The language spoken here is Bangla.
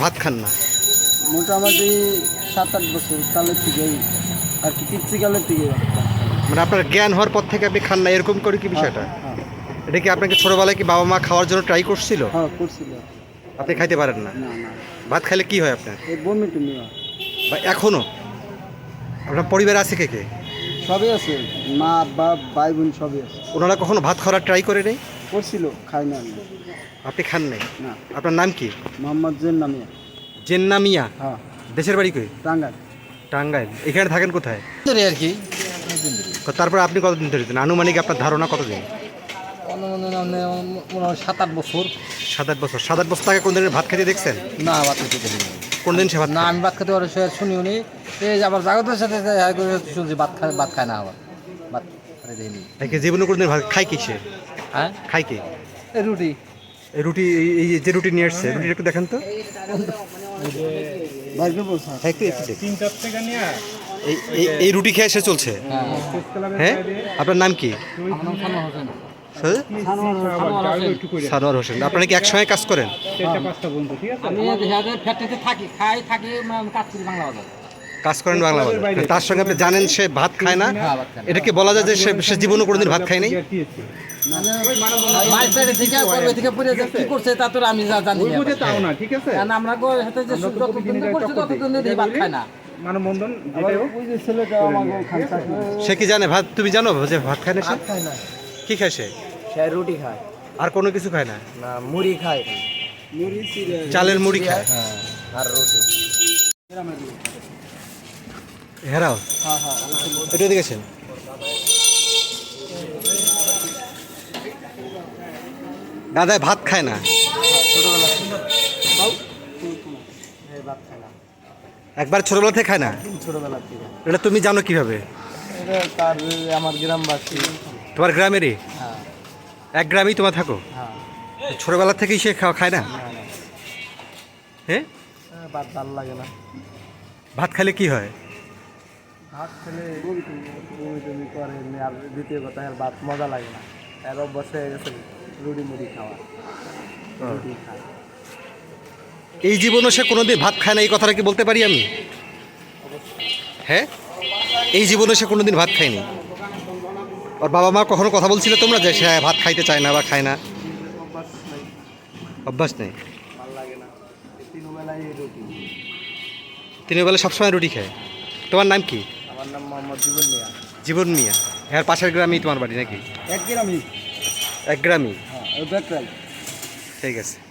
ভাত খান না? মোটামুটি সাত আট বছর কালের থেকেই আর কি পিচ্ছিকালের থেকে মানে আপনার জ্ঞান হওয়ার পর থেকে আপনি খান না এরকম করে কি বিষয়টা? হ্যাঁ এটা কি আপনাকে ছোটবেলায় কি বাবা মা খাওয়ার জন্য ট্রাই করছিল? হ্যাঁ করছিল। আপনি খাইতে পারেন না? না না। ভাত খাইলে কি হয় আপনার? এই বমি টমি হয়। বা এখনও? আপনার পরিবার আছে কে কে? সবই আছে। মা বাপ ভাই বোন সবই আছে। ওনারা কখনো ভাত খাওয়ার ট্রাই করে নেই? করছিল খাই না আমি। আপনি খান নাই? না। আপনার নাম কি? মোহাম্মদ জেন নামিয়া জেন্না মিয়া হ্যাঁ। দেশের বাড়ি কই? টাঙ্গাল টাঙ্গাইল। এখানে থাকেন কোথায়? ধরে আর কি। তারপর আপনি কতদিন ধরেছেন আনুমানিক আপনার ধারণা কতদিন? মনে সাত আট বছর। সাত আট বছর। সাত আট বছর আগে কোন দিনের ভাত খেতে দেখছেন? না ভাত খেতে পারি না। কোন দিন সে ভাত না আমি ভাত খেতে পারি সে শুনিও নি এই আবার জাগতের সাথে শুনছি ভাত খায় ভাত খায় না আবার। ভাত খাই দেয়নি। জীবনে কোনদিন ভাত খাই কি সে? হ্যাঁ? খাই কি? রুটি। এই রুটি এই- এই যে রুটি নিয়ে এসছে রুটিটা একটু দেখেন তো। হ্যাঁ, এই এই- এই রুটি খেয়ে সে চলছে? হ্যাঁ? আপনার নাম কি? সানোয়ার হোসেন হ্যাঁ? সানোয়ার হোসেন। আপনারা কি একসঙ্গে কাজ করেন? আমি থাকি খাই থাকি মানে কাজ করি বাংলা বাজার। কাজ করেন বাংলা বাজার। তার সঙ্গে আপনি জানেন সে ভাত খায় না। হ্যাঁ, ভাত খায় না। এটা কি বলা যায় যে সে সে জীবনে কোনোদিন ভাত খায় নাই? সে কি জানে ভাত? তুমি জানো যে ভাত খায় না সে? খায় না। কি খায় সে? সে রুটি খায়। আর কোনো কিছু খায় না? না মুড়ি খায়। চালের মুড়ি খায়। হ্যাঁ আর রুটি। হেরাও? হ্যাঁ হ্যাঁ একটু দাদা ভাত খায় না? একবার ছোটবেলা থেকে খায় না? ছোটবেলা থেকে। এটা তুমি জানো কীভাবে? এটা তার আমার গ্রামবাসী। তোমার গ্রামেরই? হ্যাঁ। এক গ্রামেই তোমার থাকো? ছোটবেলা থেকেই সে খাওয়া খায় না? হ্যাঁ? ভাত ভালো লাগে না। ভাত খেলে কি হয়? ভাত খেলে বমি টমি করে আর দ্বিতীয় কথা আর ভাত মজা লাগে না। এর অভ্যাস হয়ে গেছে রুটি মুড়ি খাওয়া। রুটি খায় এই জীবনে সে কোনোদিন ভাত খায় না এই কথাটা কি বলতে পারি আমি? হ্যাঁ? এই জীবনে সে কোনোদিন ভাত খায়নি। ওর বাবা মা কখনো কথা বলছিল তোমরা যে সে ভাত খাইতে চায় না বা খায় না? অভ্যাস নেই। অভ্যাস নেই? ভালো লাগে না। এই তিন বেলায় রুটি সবসময় রুটি খায়। তোমার নাম কি? আমার নাম মোহাম্মদ জীবন মিয়া। জীবন মিয়া। হ্যাঁ পাশের গ্রামেই তোমার বাড়ি নাকি? এক গ্রামই। এক গ্রামই? হ্যাঁ ঠিক আছে।